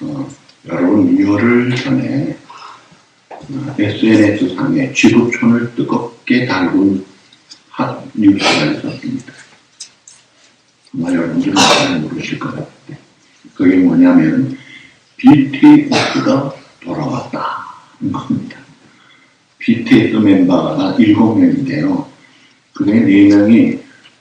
어, 여러분 열흘 전에 어, SNS 상에 지구촌을 뜨겁게 달군 핫 뉴스가 있었습니다. 아마 여러분들은 잘 모르실 것 같아요. 그게 뭐냐면 BTS가 돌아왔다. 는 겁니다. BTS 멤버가 일곱 명인데요. 그중에 네 명이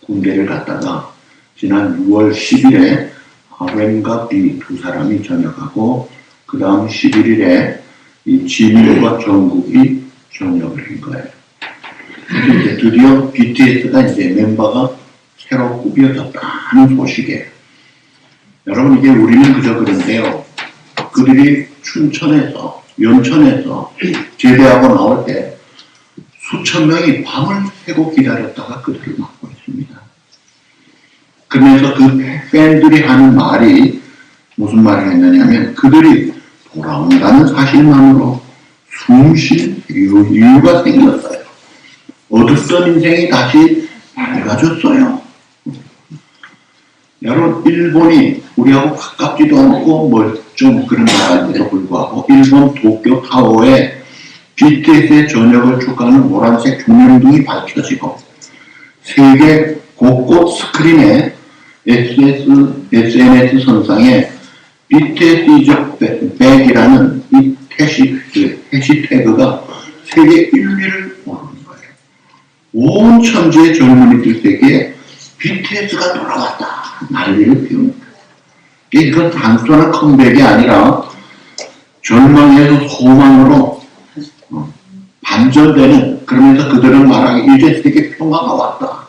군대를 갔다가 지난 6월 10일에 R과 B 두 사람이 전역하고 그 다음 11일에 이 지민과 정국이 전역을 한 거예요. 이제 드디어 BTS가 이제 멤버가 새로 꾸며졌다는 소식이에요. 여러분 이게 우리는 그저 그런데요. 그들이 춘천에서 연천에서 제대하고 나올 때 수천 명이 밤을 새고 기다렸다가 그들을 맞고 있습니다. 그러면서 그 팬들이 하는 말이 무슨 말을 했느냐면 그들이 돌아온다는 사실만으로 숨쉴 이유- 이유가 생겼어요. 어둡던 인생이 다시 밝아졌어요. 여러분 일본이 우리하고 가깝지도 않고 뭐좀 그런 나라인데도 불구하고 일본 도쿄 타워에 BTS의 전역을 축하하는 노란색 조명등이 밝혀지고 세계 곳곳 스크린에 SS, SNS 선상에 BTS 이적 백이라는 이 해시, 그 해시태그가 세계 1위를 오르는 거예요. 온 천지의 젊은이들 세계에 BTS가 돌아왔다. 난리를 피웁니다. 이건 단순한 컴백이 아니라 절망에서 소망으로 어, 반전되는 그러면서 그들은 말하기 이제 세계 평화가 왔다.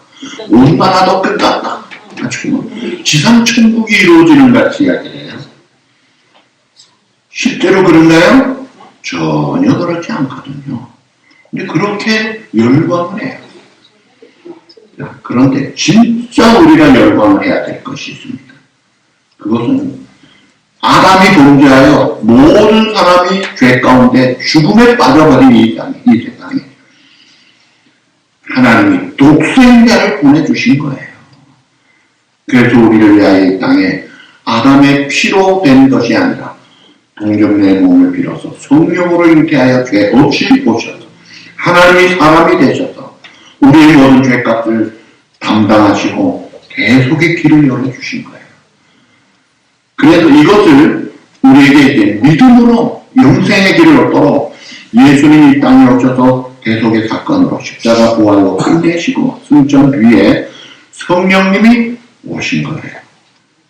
온 나라도 끝났다. 아주 뭐 지상 천국이 이루어지는 같이 이야기해요. 실제로 그런가요? 전혀 그렇지 않거든요. 근데 그렇게 열광을 해요. 자, 그런데 진짜 우리가 열광을 해야 될 것이 있습니다. 그것은 아담이 존재하여 모든 사람이 죄 가운데 죽음에 빠져버린 이 땅에, 이 세상에 하나님이 독생자를 보내주신 거예요. 그래서 우리를 위하여 이 땅에 아담의 피로 된 것이 아니라 동정녀의 몸을 빌어서 성령으로 잉태하여 죄 없이 오셔서 하나님이 사람이 되셔서 우리의 모든 죄값을 담당하시고 대속의 길을 열어주신 거예요. 그래서 이것을 우리에게 이제 믿음으로 영생의 길을 얻도록 예수님이 이 땅에 오셔서 대속의 사건으로 십자가 부활로 끝내시고 승천 뒤에 성령님이 오신 거예요.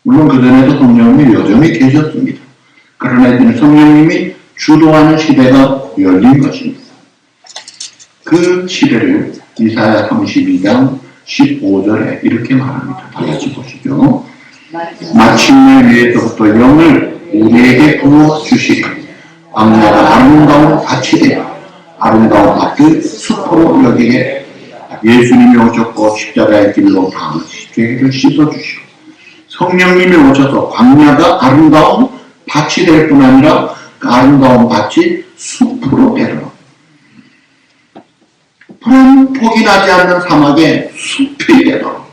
물론 그전에도 성령님이 여전히 계셨습니다. 그러나 이제는 성령님이 주도하는 시대가 열린 것입니다. 그 시대를 이사야 32장 15절에 이렇게 말합니다. 다 같이 보시죠. 마침내 위에서부터 영을 우리에게 부어 주시리. 광야가 아름다운 되어 아름다운 밭을 숲으로 여기게 예수님이 오셨고 십자가의 길로 다 죄를 씻어주시고 성령님이 오셔서 광야가 아름다운 밭이 될 뿐 아니라 그 아름다운 밭이 숲으로 되도록 푸른 폭이 나지 않는 사막에 숲이 되도록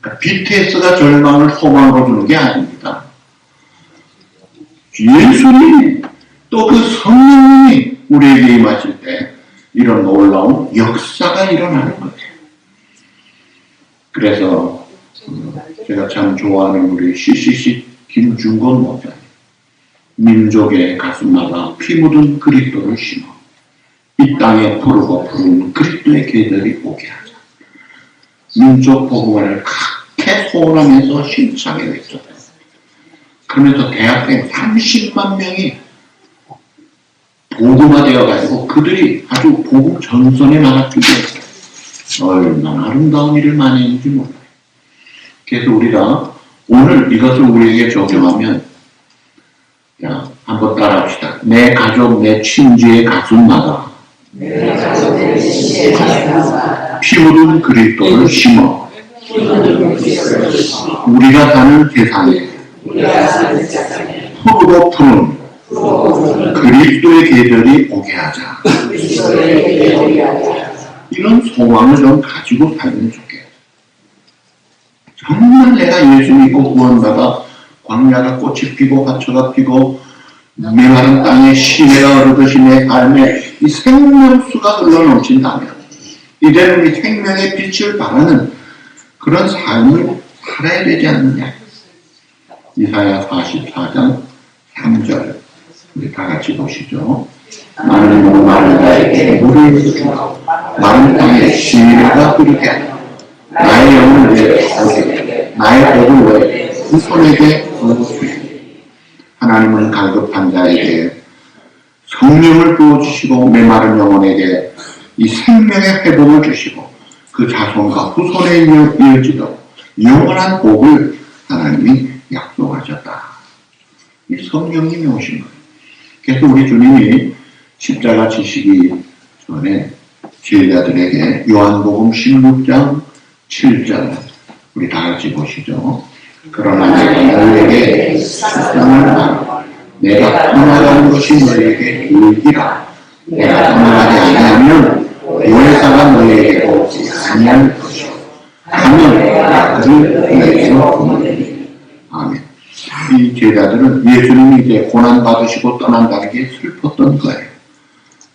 그러니까 BTS가 절망을 소망으로 주는 게 아닙니다. 예수님이 또그 성령님이 우리에게 임하실 때 이런 놀라운 역사가 일어나는 거예요. 그래서 음, 제가 참 좋아하는 우리 CCC 김중건 목사님 민족의 가슴마다 피 묻은 그리스도를 심어 이 땅에 푸르고 푸른 그리스도의 계절이 오게 하자. 민족 복음을 각해 소원하면서 심차게 외쳤어요. 그러면서 대학생 30만 명이 복음화되어 가지고 그들이 아주 복음 전선에 나갔기 때문에 얼마나 아름다운 일을 많이 했는지 몰라요. 그래서 우리가 오늘 이것을 우리에게 적용하면 자, 한번 따라합시다. 내 가족, 내 친지의 가슴마다 피 묻은 그리스도를 심어 우리가 사는 세상에 푸르고 푸른 그리스도의 계절이 오게 하자. 이런 소망을 좀 가지고 살면 좋겠어요. 정말 내가 예수 믿고 구원받아 광야가 꽃이 피고 화초가 피고 메마른 땅에 시내가 흐르듯이 내 삶에 이 생명수가 흘러넘친다면 이제는 우리 생명의 빛을 바라는 그런 삶을 살아야 되지 않느냐. 이사야 44장 3절 우리 다 같이 보시죠. 나는 뭐 마른 자에게 물을 주고 마른 땅에 시내가 흐르게 하라. 나의 영을 내 자식에게 나의 복을 내 후손에게 부어주시니 하나님은 갈급한 자에게 성령을 부어주시고 메마른 영혼에게 이 생명의 회복을 주시고 그 자손과 후손에 이어- 이어지도록 영원한 복을 하나님이 약속하셨다. 이 성령님이 오신 거예요. 그래서 우리 주님이 십자가 지시기 전에 제자들에게 요한복음 16장 7절 우리 다 같이 보시죠. 그러나 내가 너희에게 십장을 말하고 내가 떠나가는 것이 너희에게 유익이라. 내가 떠나가지 아니하면 보혜사가 너희에게 오지 아니할 것이요. 가면 내가 그를 너희에게로 보내리니. 아멘 이 제자들은 예수님이 이제 고난 받으시고 떠난다는 게 슬펐던 거예요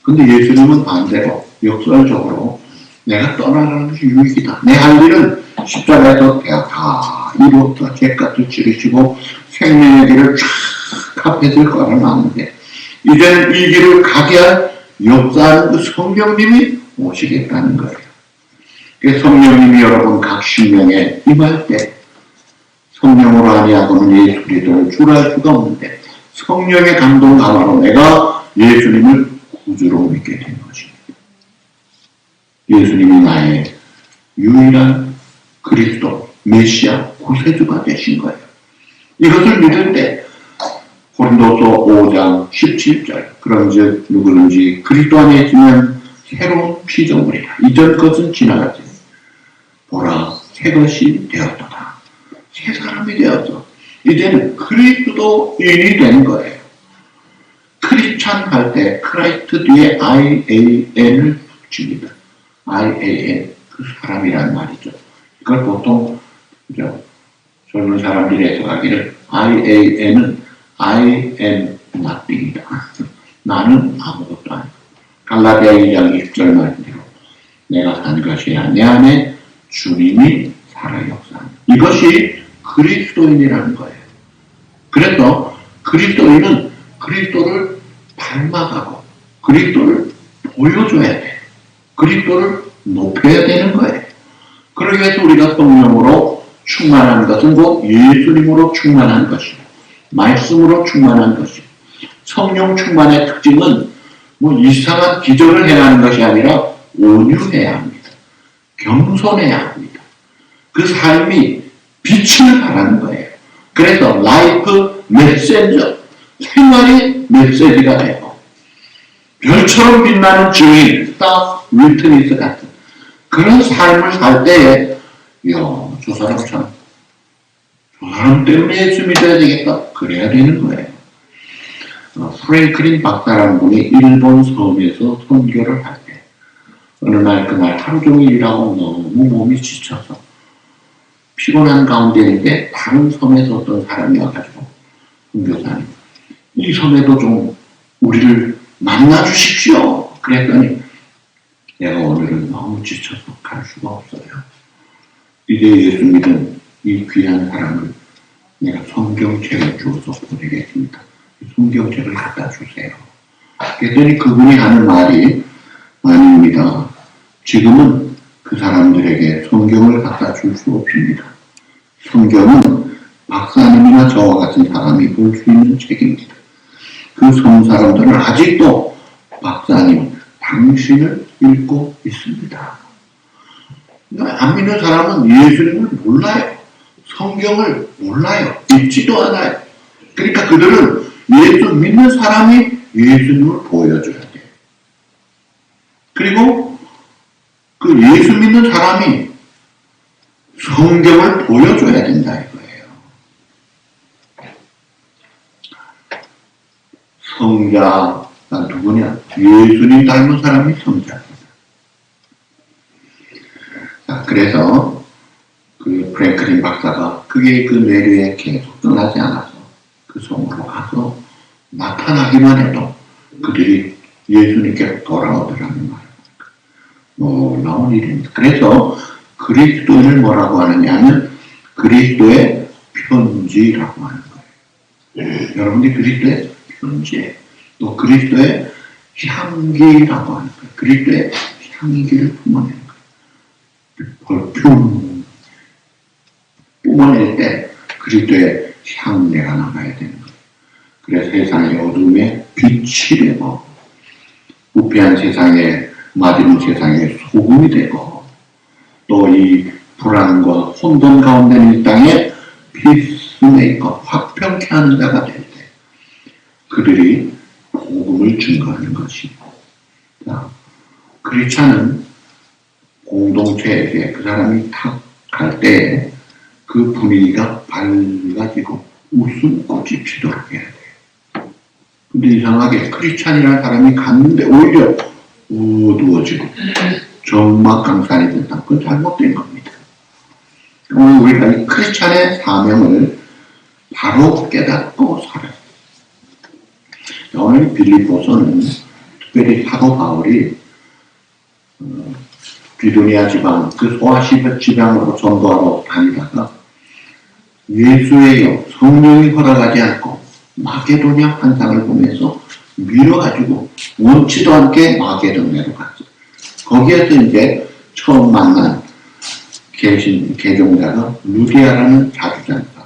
근데 예수님은 반대로 역설적으로 내가 떠나가는 것이 유익이다. 내 할 일은 십자가에서 내가 다 이루었다. 죄값도 치르시고 생명의 길을 쫙 앞에서 걸어놨는데 이제는 이 길을 가게 할 역사하는 그 성령님이 오시겠다는 거예요. 그 성령님이 여러분 각 신명에 임할 때 성령으로 예수 그리스도를 줄알 수가 없는데 성령의 감동 가마로 내가 예수님을 구주로 믿게 된 것입니다. 예수님이 나의 유일한 그리스도, 메시아, 구세주가 되신 거예요. 이것을 믿을 때 고린도서 5장 17절 그런즉 누구든지 그리스도 안에 있으면 새로운 피조물이라 이전 것은 지나갔지 보라 새 것이 되었도다 새 사람이 되었어 이제는 그리스도인이 된 거예요 크리스찬 할 때 크라이스트 뒤에 IAN을 붙입니다 IAN 그 사람이란 말이죠. 이걸 보통 그죠? 젊은 사람들이 해석하기를 IAN은 I am nothing이다. 나는 아무것도 아니다. 갈라디아 2장 20절 말대로 내가 산 것이 아니라 내 안에 주님이 살아 역사한다. 이것이 그리스도인이라는 거예요. 그래서 그리스도인은 그리스도를 닮아가고 그리스도를 보여줘야 돼. 그리스도를 높여야 되는 거예요. 그러기 위해서 우리가 성령으로 충만한 것은 곧 예수님으로 충만한 것이고 말씀으로 충만한 것이고 성령 충만의 특징은 뭐 이상한 기적을 행하는 것이 아니라 온유해야 합니다. 겸손해야 합니다. 그 삶이 빛을 발하는 거예요. 그래서 라이프 메시저 생활이 메시지가 되고 별처럼 빛나는 증인 스타 윌트니스 같은 그런 삶을 살 때에 이야 저 사람 참, 저 사람 때문에 예수 믿어야 되겠다 그래야 되는 거예요. 어, 프랭클린 박사라는 분이 일본 섬에서 선교를 할 때 어느 날 그날 하루 종일 일하고 너무 몸이 지쳐서 피곤한 가운데인데 다른 섬에서 어떤 사람이 와가지고 선교사님 이 섬에도 좀 우리를 만나 주십시오. 그랬더니 내가 오늘은 너무 지쳐서 갈 수가 없어요. 이제 예수 믿은 이 귀한 사람을 내가 성경책을 주어서 보내겠습니다. 이 성경책을 갖다 주세요. 그랬더니 그분이 하는 말이 아닙니다. 지금은 그 사람들에게 성경을 갖다 줄 수 없습니다. 성경은 박사님이나 저와 같은 사람이 볼 수 있는 책입니다. 그섬 사람들은 아직도 박사님, 당신을 읽고 있습니다. 안 믿는 사람은 예수님을 몰라요. 성경을 몰라요. 믿지도 않아요. 그러니까 그들은 예수 믿는 사람이 예수님을 보여줘야 돼요. 그리고 그 예수 믿는 사람이 성경을 보여줘야 된다 이거예요. 성자가 누구냐? 예수님 닮은 사람이 성자입니다. 자, 그래서 그 프랭클린 박사가 그게 그 뇌리에 계속 떠나지 않았어요. 그 성으로 가서 나타나기만 해도 그들이 예수님께 돌아오더라는 말입니다. 놀라운 일입니다. 그래서 그리스도인을 뭐라고 하느냐 하면 그리스도의 편지라고 하는 거예요. 여러분이 그리스도의 편지예요. 또 그리스도의 향기라고 하는 거예요. 그리스도의 향기를 뿜어내는 거예요. 벌품 뿜어낼 때 그리스도의 향내가 나가야 되는 거예요. 그래서 세상의 어둠에 빛이 되고 부패한 세상에 맞은 세상에 소금이 되고 또 이 불안과 혼돈 가운데 있는 이 땅에 피스메이커 화평케 하는 자가 될 때 그들이 복음을 증거하는 그렇지 않은 공동체에게 그 사람이 탁 갈때그 분위기가 밝아지고 웃음꽃이 피도록 해야 돼요. 근데 이상하게 크리스찬이라는 사람이 갔는데 오히려 어두워지고 정막강산이 된다. 그건 잘못된 겁니다. 오늘 우리가 이 크리스찬의 사명을 바로 깨닫고 살아요. 자, 오늘 빌립보서는 특별히 사도 바울이 어, 비두니아 지방, 그 소아시베 지방으로 전도하러 다니다가 예수의 영, 성령이 허락하지 않고 마게도냐 환상을 보면서 밀어가지고 원치도 않게 마게도냐로 갔어요. 거기에서 이제 처음 만난 계신 개종자가 루디아라는 자주장사,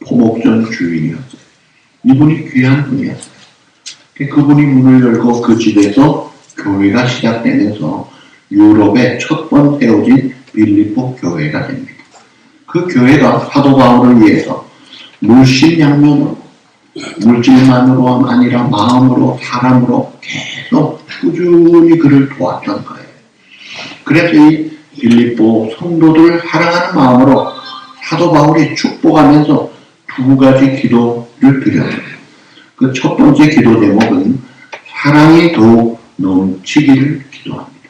포목전 주인이었어요. 이분이 귀한 분이었어요. 그분이 문을 열고 그 집에서 교회가 시작되면서 유럽의 첫 번 세워진 빌리포 교회가 됩니다. 그 교회가 사도 바울을 위해서 물심양면으로 물질만으로 아니라 마음으로 사람으로 계속 꾸준히 그를 도왔던 거예요. 그래서 이 빌립보 성도들을 사랑하는 마음으로 사도 바울이 축복하면서 두 가지 기도를 드렸어요. 그 첫 번째 기도 제목은 사랑이 더욱 넘치기를 기도합니다.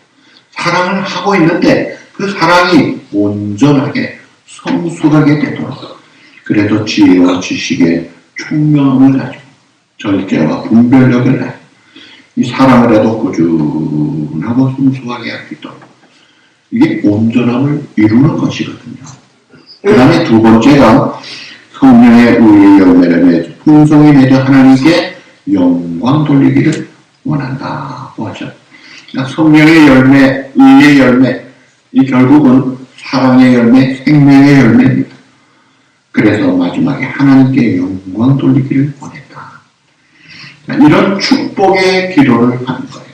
사랑을 하고 있는데 그 사랑이 온전하게 성숙하게 되도록 그래서 지혜와 지식의 총명함을 가지고 절제와 분별력을 가지고 이 사랑을 해도 꾸준하고 순수하게 할 수 있도록 이게 온전함을 이루는 것이거든요. 그 다음에 두 번째가 성령의 의의 열매를 맺어 풍성히 맺어 하나님께 영광 돌리기를 원한다고 하죠. 그러니까 성령의 열매, 의의 열매, 이 결국은 사랑의 열매, 생명의 열매입니다. 그래서 마지막에 하나님께 영광 돌리기를 원했다. 자, 이런 축복의 기도를 하는 거예요.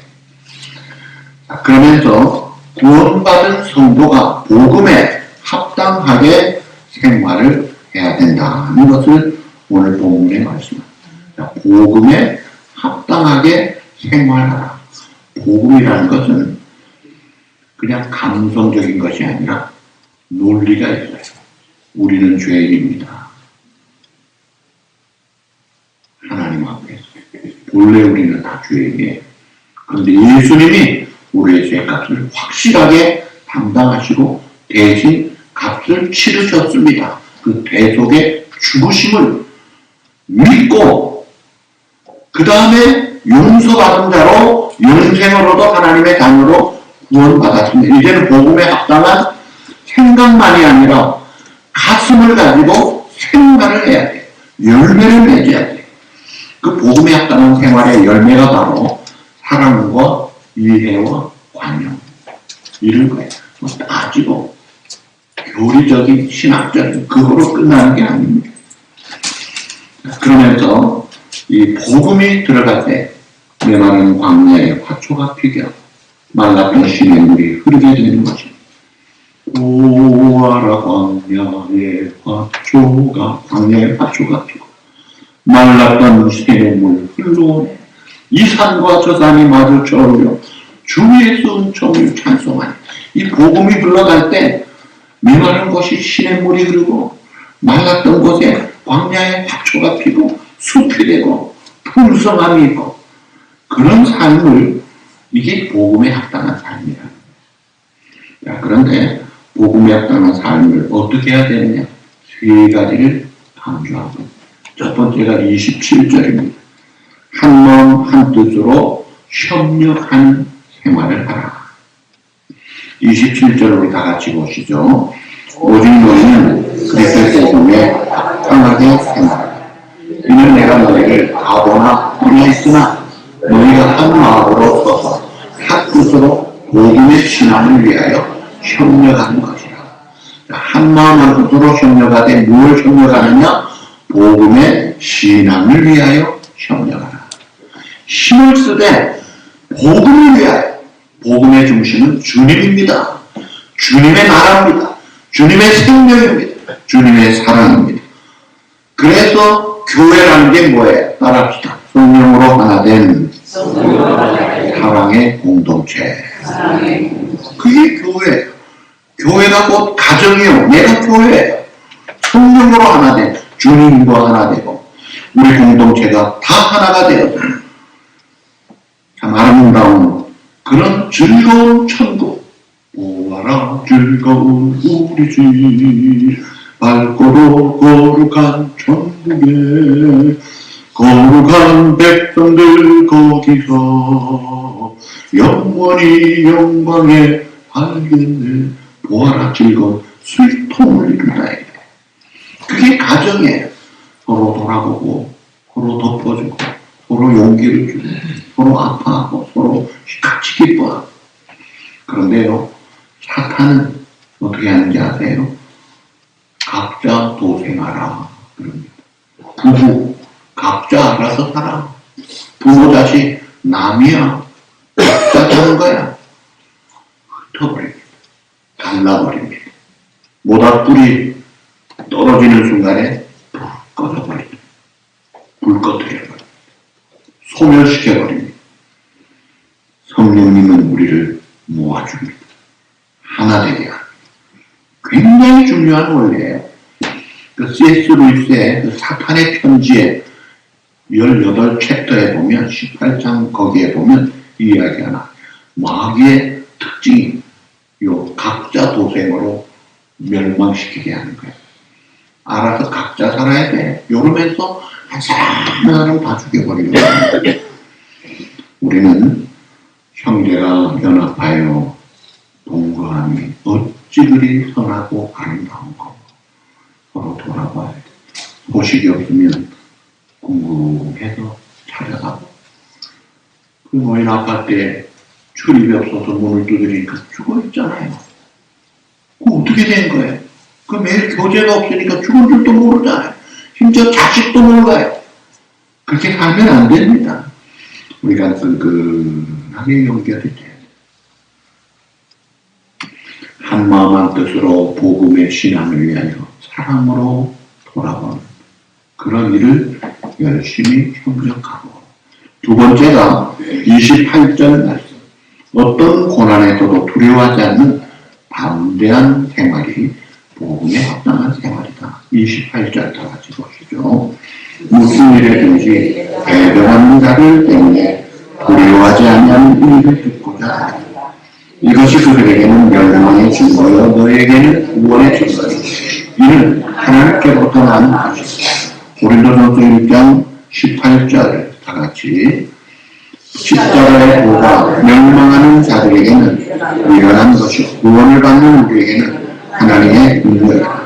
자, 그러면서 구원받은 성도가 복음에 합당하게 생활을 해야 된다는 것을 오늘 본문에 말씀합니다. 자, 복음에 합당하게 생활하라. 복음이라는 것은 그냥 감성적인 것이 아니라 논리가 있어요. 우리는 죄인입니다. 하나님 앞에서. 본래 우리는 다 죄인이에요. 그런데 예수님이 우리의 죄값을 확실하게 담당하시고 대신 값을 치르셨습니다. 그 대속의 죽으심을 믿고 그 다음에 용서받은 자로 영생으로도 하나님의 자녀로 구원받았습니다. 이제는 복음에 합당한 생각만이 아니라 가슴을 가지고 생활을 해야 돼. 열매를 맺어야 돼. 그 복음에 합당한 생활의 열매가 바로 사랑과 이해와 관용 이런 거예요. 뭐 따지고 교리적인 신학적인 그거로 끝나는 게 아닙니다. 그러면서 이 복음이 들어갈 때 메마른 광야에 화초가 피겨 말랐던 시내 물이 흐르게 되는 것입니다. 오아라 광야에 화초가 광야에 화초가 피고 말랐던 시내물 흘러오네 이 산과 저 산이 마주쳐 오려 주의 순종을 찬송하니 이 복음이 흘러갈 때 메마른 곳이 시냇물이 흐르고 말랐던 곳에 광야에 화초가 피고 숲이 되고 풍성함이 있고 그런 삶을 이게 복음에 합당한 삶이라. 자, 그런데 복음에 합당한 삶을 어떻게 해야 되느냐? 세 가지를 강조하고 첫 번째가 27절입니다. 한 마음 한 뜻으로 협력하는 생활을 하라. 27절을 다 같이 보시죠. 오직 너희는 그리스도의 복음에 합당하게 생활하라. 이는 내가 너희를 가보나 보내있으나 너희가 한 마음으로 서서 한 뜻으로 복음의 신앙을 위하여 협력하는 것이라. 자, 한 마음 한 뜻으로 협력하되 무엇을 협력하느냐? 복음의 신앙을 위하여 협력하라. 힘을 쓰되 복음을 위하여 복음의 중심은 주님입니다. 주님의 나라입니다. 주님의 생명입니다. 주님의 사랑입니다. 그래서 교회라는 게 뭐예요? 따라합시다. 성령으로 하나 된 사랑의 공동체. 그게 교회예요. 교회가 곧 가정이요. 내가 교회예요. 성령으로 하나 된 주님과 하나 되고 우리 공동체가 다 하나가 되어서 참 아름다운 그런 즐거운 천국. 보아라 즐거운 우리 집 밝고도 거룩한 천국에 거룩한 백성들 거기서 영원히 영광에 알겠네. 보아라 즐거운 술통을 이룬다 그게 가정이에요. 서로 돌아보고 서로 덮어주고 서로 용기를 주고 서로 아파하고 서로 같이 기뻐하고. 그런데요 사탄은 어떻게 하는지 아세요? 각자 도생하라 그럽니다. 부부 각자 알아서 살아 부모 자식 남이야 각자 사는 거야. 흩어버립니다. 갈라버립니다. 모닥불이 떨어지는 순간에 불 꺼져버립니다. 불 꺼뜨려버립니다 소멸시켜버립니다. 성령님은 우리를 모아줍니다. 하나 되게 합니다. 굉장히 중요한 원리예요. 그 C.S. 루이스의 그 사탄의 편지에 18챕터에 보면 18장 거기에 보면 이 이야기가 나. 마귀의 특징이 요 각자 도생으로 멸망시키게 하는 거예요. 알아서 각자 살아야 돼. 이러면서 한 사람 다 죽여버리는 거예요. 우리는 형제가 연합하여 동거함이 어찌 그리 선하고 아름다운 거 서로 돌아봐야 돼. 소식이 없으면 궁금해서 찾아가고 그 모인 아파트에 출입이 없어서 문을 두드리니까 죽어 있잖아요. 그 어떻게 된 거예요? 그 매일 교제가 없으니까 죽은 줄도 모르잖아요. 심지어 자식도 몰라요. 그렇게 살면 안 됩니다. 우리가 끈끈하게 돼야 돼요. 한 마음 한 뜻으로 복음의 신앙을 위하여 사랑으로 돌아보는 그런 일을 열심히 협력하고 두 번째가 28절 말씀 어떤 고난에서도 두려워하지 않는 담대한 생활이 복음에 합당한 생활이다. 28절 다 같이 보시죠. 무슨 일에든지 배변하는 자들 때문에 두려워하지 않냐는 일을 듣고자 하라. 이것이 그들에게는 멸망의 증거요 너에게는 구원의 증거요 이는 하나님께로부터 나는 것이다. 고린도전서 1장 18절 다 같이 십자가의 도가 멸망하는 자들에게는 미련한 것이요 구원을 받는 우리에게는 하나님의 능력이다.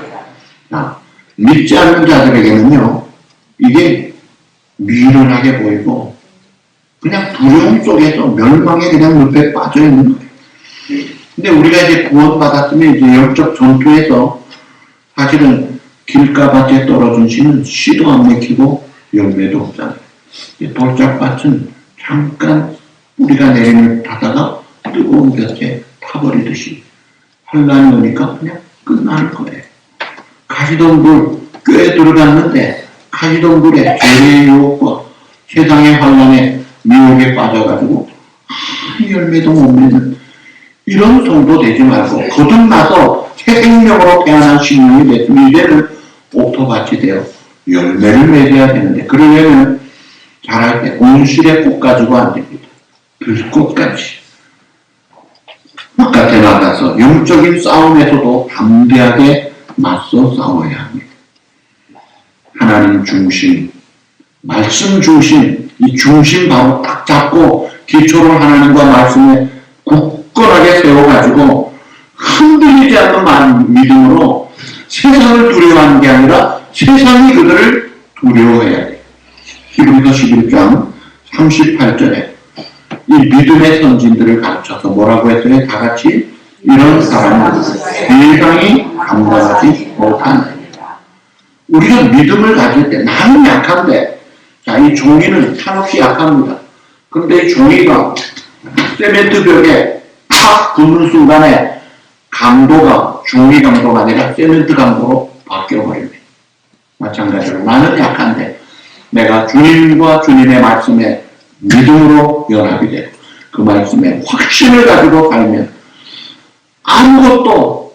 자, 믿지 않는 자들에게는요 이게 미련하게 보이고 그냥 두려움 속에서 멸망에 그냥 늪에 빠져 있는 거예요. 근데 우리가 이제 구원받았으면 이제 영적 전투에서 사실은 길가밭에 떨어진 씨는 씨도 안 맥히고 열매도 없잖아요. 이 돌짝밭은 잠깐 뿌리가 내리는 타다가 뜨거운 볕에 타버리듯이 환란이 오니까 그냥 끝나는 거예요. 가시덤불 꽤 들어갔는데 가시덤불에 죄의 유혹과 세상의 환란에 미혹에 빠져가지고 한 열매도 못 맺는 이런 정도 되지 말고 거듭나서 새 생명으로 태어난 신령이 됐으면 이제는 옥토밭이 되어 열매를 맺어야 되는데 그러려면 자랄 때 온실의 꽃 가지고 안 됩니다. 들꽃같이 바깥에 나가서 영적인 싸움에서도 담대하게 맞서 싸워야 합니다. 하나님 중심, 말씀 중심, 이 중심 바로 딱 잡고 기초를 하나님과 말씀에 굳건하게 세워가지고 흔들리지 않는 만- 믿음으로 세상을 두려워하는 게 아니라 세상이 그들을 두려워해야 돼. 히브리서 11장 38절에 이 믿음의 선진들을 가르쳐서 뭐라고 했어요? 다 같이 이런 사람은 세상이 감당하지 못한다. 우리가 믿음을 가질 때 나는 약한데 자, 이 종이는 한없이 약합니다. 근데 이 종이가 세멘트 벽에 탁 붙는 순간에 강도가 종이 강도가 아니라 세멘트 강도로 바뀌어버립니다. 마찬가지로 나는 약한데 내가 주님과 주님의 말씀에 믿음으로 연합이 되고 그 말씀에 확신을 가지고 살면 아무것도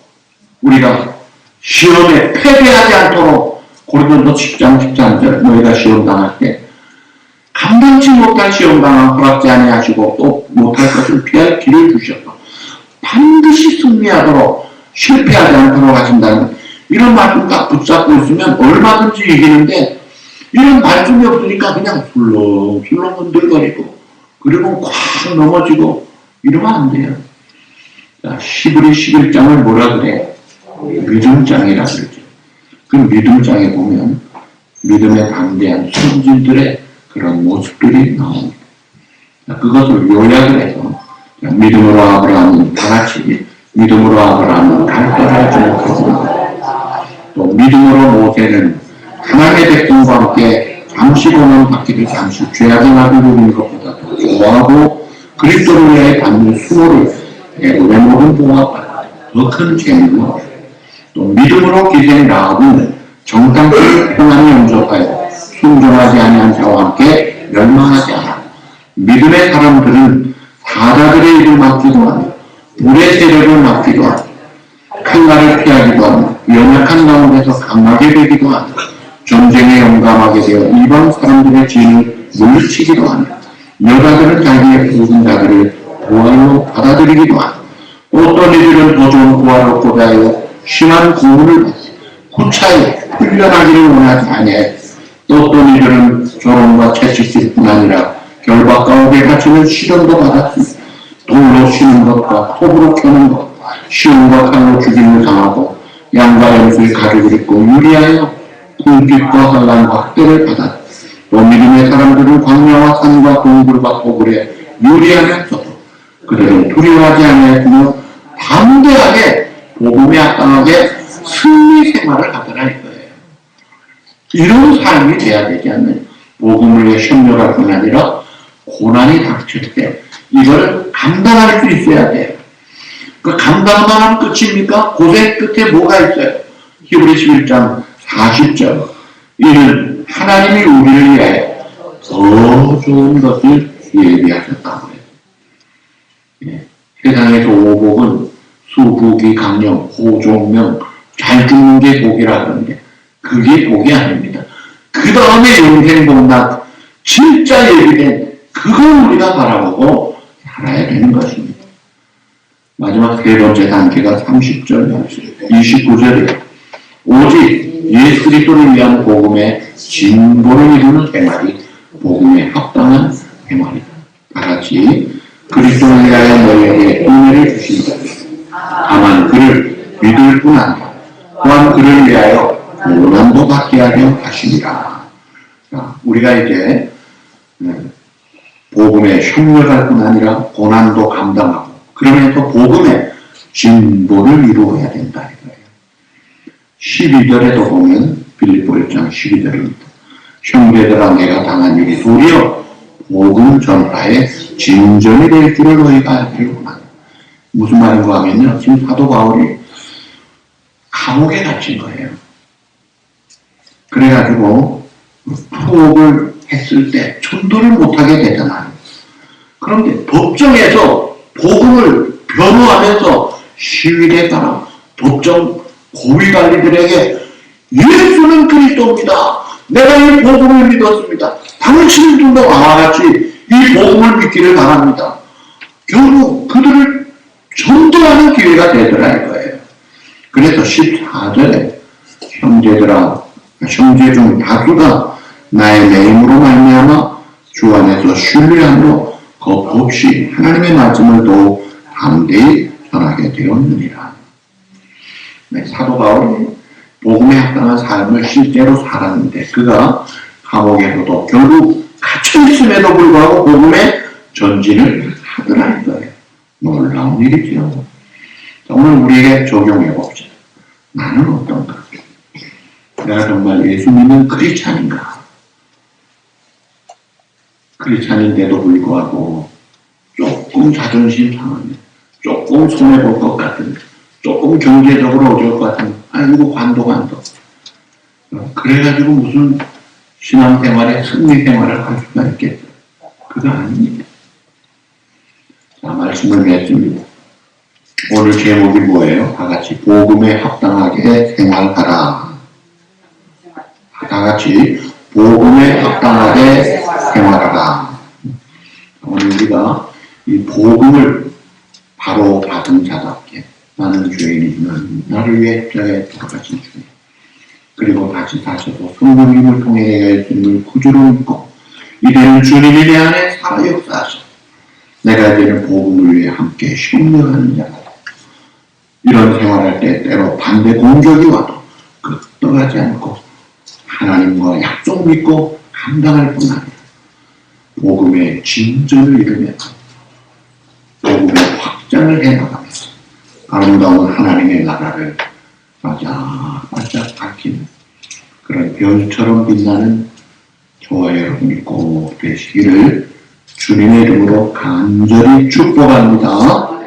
우리가 시험에 패배하지 않도록 고린도서 10장 13절 너희가 시험 당할 때 감당치 못할 시험 당한 허락지 아니하시고 또 못할 것을 피할 길을 주셔서 반드시 승리하도록 실패하지 않도록 하신다는 이런 말씀 딱 붙잡고 있으면 얼마든지 이기는데 이런 말씀이 없으니까 그냥 술렁술렁 흔들거리고 그리고 콱 넘어지고 이러면 안 돼요. 자, 11, 11장을 뭐라 그래요? 믿음장이라 그러죠. 그 믿음장에 보면 믿음에 담대한 선진들의 그런 모습들이 나옵니다. 자, 그것을 요약을 해서 자, 믿음으로 아브라함은 다 같이 믿음으로 아브라함은 갈대를 주목했습니다. 또 믿음으로 모세는 하나님의 백성과 함께 잠시 보는 바퀴를 잠시 죄악의 나비를 누리는 것보다 더 좋아하고 그리스도를 위해 받는 수고를 모든 보호가 더큰 재물로 또 믿음으로 기생 라합은 정탐꾼 평안히 영접하여 순종하지 아니한 자와 함께 멸망하지 않아. 믿음의 사람들은 사자들의 일을 맡기도 하며 물의 세력을 맡기도 하며 칼날을 피하기도 하며 연약한 가운데서 강하게 되기도 하며 전쟁에 용감하게 되어 이방 사람들의 진을 물리치기도 하며 여자들은 자기의 부은 자들을 보활로 받아들이기도 하며 어떤 이들은 더 좋은 보활을 고대하여 심한 고문을 받고 후차에 훈련하기를 원하지 아니해 또 어떤 이들은 조롱과 채찍질 뿐 아니라 결박 가운데 갇히는 시련도 받았습니다. 돌로 치는 것과 톱으로 켜는 것, 시험과 칼로 죽임을 당하고 양과 염소의 가죽을 입고 유리하여 굴빛과 환란과 학대를 받았다. 또 믿음의 사람들은 광야와 산과 동굴과 고굴에 유리하면서도 그들은 두려워하지 아니하였으며 담대하게 복음에 합당하게 승리 생활을 하더라 이거예요. 이런 삶이 돼야 되지 않는 복음을 위해 협력할 뿐 아니라 고난이 닥칠 때 이걸 감당할 수 있어야 돼요. 그 감당만 하면 끝입니까? 고생 끝에 뭐가 있어요? 히브리 11장 40절 이는 하나님이 우리를 위하여 더 좋은 것을 예비하셨다고. 세상에서 오복은 수국이 강령, 호종명, 잘 죽는 게 복이라 그러는데 그게 복이 아닙니다. 그 다음에 영생 복락 진짜 예비된 그걸 우리가 바라보고 살아야 되는 것입니다. 마지막 세 번째 단계가 30절, 29절이에요. 오직 예수 그리스도를 위한 복음의 진보를 이루는 생활이 복음에 합당한 생활이다. 다 같이 그리스도를 위하여 너희에게 은혜를 주신다. 다만 그를 믿을 뿐 아니라 또한 그를 위하여 고난도 받게 하려 하시니라. 자, 우리가 이제 음, 복음에 협력할 뿐 아니라 고난도 감당하고 그러면서 복음의 진보를 이루어야 된다 이거예요. 12절에도 보면 빌립보 1장 12절입니다. 형제들아 내가 당한 일이 도리어 복음 전파의 진전이 될 줄을 너희가 원한다. 무슨 말인가 하면요. 지금 사도 바울이 감옥에 갇힌 거예요. 그래가지고 투옥을 했을 때 전도를 못하게 되잖아요. 그런데 법정에서 복음을 변호하면서 시위에 따라 법정 고위관리들에게 예수는 그리스도입니다. 내가 이 복음을 믿었습니다. 당신들도 나와 같이 이 복음을 믿기를 바랍니다. 결국 그들을 전도하는 기회가 되더라 이거예요. 그래서 14절에 형제들아 형제 중 다수가 나의 매임으로 말미암아 주 안에서 신뢰함으로 겁 없이 하나님의 말씀을 더 담대히 전하게 되었느니라. 네, 사도 바울이 복음에 합당한 삶을 실제로 살았는데 그가 감옥에서도 결국 갇혀 있음에도 불구하고 복음에 전진을 하더라는 거예요. 놀라운 일이죠. 자, 오늘 우리에게 적용해 봅시다. 나는 어떤가? 내가 정말 예수 믿는 크리스찬인가? 크리스찬인데도 불구하고 조금 자존심 상하네. 조금 손해볼 것 같은데. 조금 경제적으로 어려울 것 같은데. 아이고, 관도 관도. 어, 그래가지고 무슨 신앙생활에 승리생활을 할 수가 있겠어요? 그거 아닙니다. 자, 말씀을 맺습니다. 오늘 제목이 뭐예요? 다 같이 복음에 합당하게 생활하라. 다 같이 복음에 합당하게 생활하라. 오늘 우리가 이 복음을 바로 받은 자답게 나는 죄인이지만 나를 위해 십자가에 돌아가신 주님 그리고 다시 사셔서 성령님을 통해 주님을 구주로 믿고 이제는 내 안에 살아 역사하셔 내가 이제는 복음을 위해 함께 협력하는 자가 이런 생활할 때 때로 반대 공격이 와도 끄떡하지 않고 하나님과 약속 믿고 감당할 뿐 아니라 복음의 진전을 이루며 복음의 확장을 해나가면서 아름다운 하나님의 나라를 반짝반짝 밝히는 그런 별처럼 빛나는 저와 여러분이 꼭 되시기를 주님의 이름으로 간절히 축복합니다.